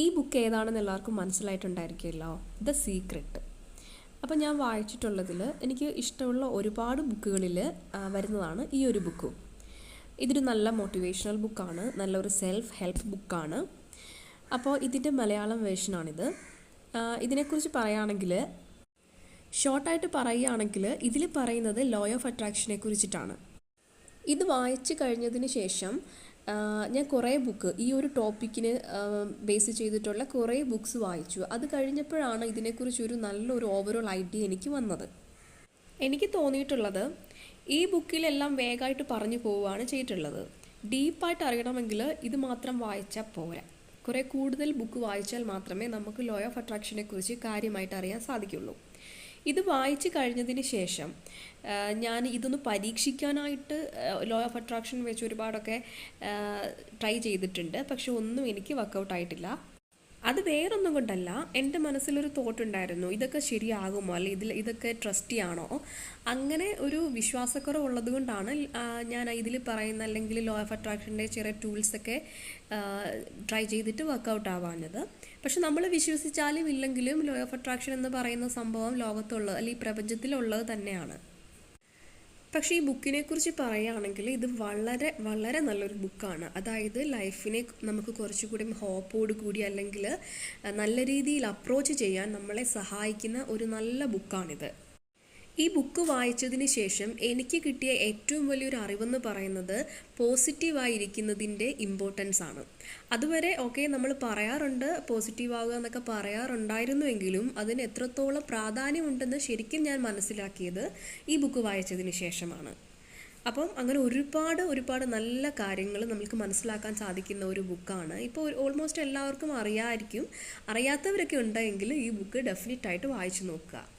ഈ ബുക്ക് ഏതാണെന്ന് എല്ലാവർക്കും മനസ്സിലായിട്ടുണ്ടായിരിക്കുമല്ലോ? ദ സീക്രട്ട് അപ്പോൾ ഞാൻ വായിച്ചിട്ടുള്ളതിൽ എനിക്ക് ഇഷ്ടമുള്ള ഒരുപാട് ബുക്കുകളിൽ വരുന്നതാണ് ഈ ഒരു ബുക്കും. ഇതൊരു നല്ല മോട്ടിവേഷണൽ ബുക്കാണ് നല്ലൊരു സെൽഫ് ഹെൽപ്പ് ബുക്കാണ് അപ്പോൾ ഇതിന്റെ മലയാളം വേർഷനാണിത് ഇതിനെക്കുറിച്ച് പറയുകയാണെങ്കിൽ ഷോർട്ടായിട്ട് പറയുകയാണെങ്കിൽ ഇതിൽ പറയുന്നത് ലോ ഓഫ് അട്രാക്ഷനെ കുറിച്ചിട്ടാണ്. ഇത് വായിച്ചു കഴിഞ്ഞതിന് ശേഷം ഞാൻ കുറേ ബുക്ക് ഈ ഒരു ടോപ്പിക്കിന് ബേസ് ചെയ്തിട്ടുള്ള കുറേ ബുക്ക്സ് വായിച്ചു. അത് കഴിഞ്ഞപ്പോഴാണ് ഇതിനെക്കുറിച്ചൊരു നല്ലൊരു ഓവറോൾ ഐഡിയ എനിക്ക് വന്നത്. എനിക്ക് തോന്നിയിട്ടുള്ളത് ഈ ബുക്കിലെല്ലാം വേഗമായിട്ട് പറഞ്ഞു പോവുകയാണ് ചെയ്തിട്ടുള്ളത്. ഡീപ്പായിട്ട് അറിയണമെങ്കിൽ ഇത് മാത്രം വായിച്ചാൽ പോരാ. കുറേ കൂടുതൽ ബുക്ക് വായിച്ചാൽ മാത്രമേ നമുക്ക് ലോ ഓഫ് അട്രാക്ഷനെ കുറിച്ച് കാര്യമായിട്ട് അറിയാൻ സാധിക്കുള്ളൂ. ഇത് വായിച്ചു കഴിഞ്ഞതിന് ശേഷം ഞാൻ ഇതൊന്ന് പരീക്ഷിക്കാനായിട്ട് ലോ ഓഫ് അട്രാക്ഷൻ വെച്ച് ഒരുപാടൊക്കെ ട്രൈ ചെയ്തിട്ടുണ്ട്. പക്ഷെ ഒന്നും എനിക്ക് വർക്കൗട്ട് ആയിട്ടില്ല. അത് വേറൊന്നും കൊണ്ടല്ല. എന്റെ മനസ്സിലൊരു തോട്ട് ഉണ്ടായിരുന്നു ഇതൊക്കെ ശരിയാകുമോ? അല്ലെ ഇതിൽ ഇതൊക്കെ ട്രസ്റ്റി ആണോ? അങ്ങനെ ഒരു വിശ്വാസക്കുറവുള്ളത് കൊണ്ടാണ് ഞാൻ ഇതിൽ പറയുന്ന അല്ലെങ്കിൽ ലോ ഓഫ് അട്രാക്ഷന്റെ ചെറിയ ടൂൾസൊക്കെ ട്രൈ ചെയ്തിട്ട് വർക്കൗട്ട് ആവാഞ്ഞത്. പക്ഷെ നമ്മൾ വിശ്വസിച്ചാലും ഇല്ലെങ്കിലും ലോ ഓഫ് അട്രാക്ഷൻ എന്ന് പറയുന്ന സംഭവം ലോകത്തുള്ളത് അല്ലെങ്കിൽ പ്രപഞ്ചത്തിലുള്ളത് തന്നെയാണ്. പക്ഷേ ഈ ബുക്കിനെ കുറിച്ച് പറയുകയാണെങ്കിൽ ഇത് വളരെ വളരെ നല്ലൊരു ബുക്കാണ്. അതായത് ലൈഫിനെ നമുക്ക് കുറച്ചുകൂടി ഹോപ്പോട് കൂടി അല്ലെങ്കിൽ നല്ല രീതിയിൽ അപ്രോച്ച് ചെയ്യാൻ നമ്മളെ സഹായിക്കുന്ന ഒരു നല്ല ബുക്കാണിത്. ഈ ബുക്ക് വായിച്ചതിന് ശേഷം എനിക്ക് കിട്ടിയ ഏറ്റവും വലിയൊരു അറിവെന്ന് പറയുന്നത് പോസിറ്റീവായിരിക്കുന്നതിന്റെ ഇമ്പോർട്ടൻസ് ആണ് അതുവരെ ഓക്കെ നമ്മൾ പറയാറുണ്ട് പോസിറ്റീവ് ആവുക എന്നൊക്കെ പറയാറുണ്ടായിരുന്നുവെങ്കിലും അതിന് എത്രത്തോളം പ്രാധാന്യമുണ്ടെന്ന് ശരിക്കും ഞാൻ മനസ്സിലാക്കിയത് ഈ ബുക്ക് വായിച്ചതിന് ശേഷമാണ്. അപ്പം അങ്ങനെ ഒരുപാട് ഒരുപാട് നല്ല കാര്യങ്ങൾ നമുക്ക് മനസ്സിലാക്കാൻ സാധിക്കുന്ന ഒരു ബുക്കാണ്. ഇപ്പോൾ ഓൾമോസ്റ്റ് എല്ലാവർക്കും അറിയാമായിരിക്കും അറിയാത്തവരൊക്കെ ഉണ്ടെങ്കിൽ ഈ ബുക്ക് ഡെഫിനറ്റായിട്ട് വായിച്ചു നോക്കുക.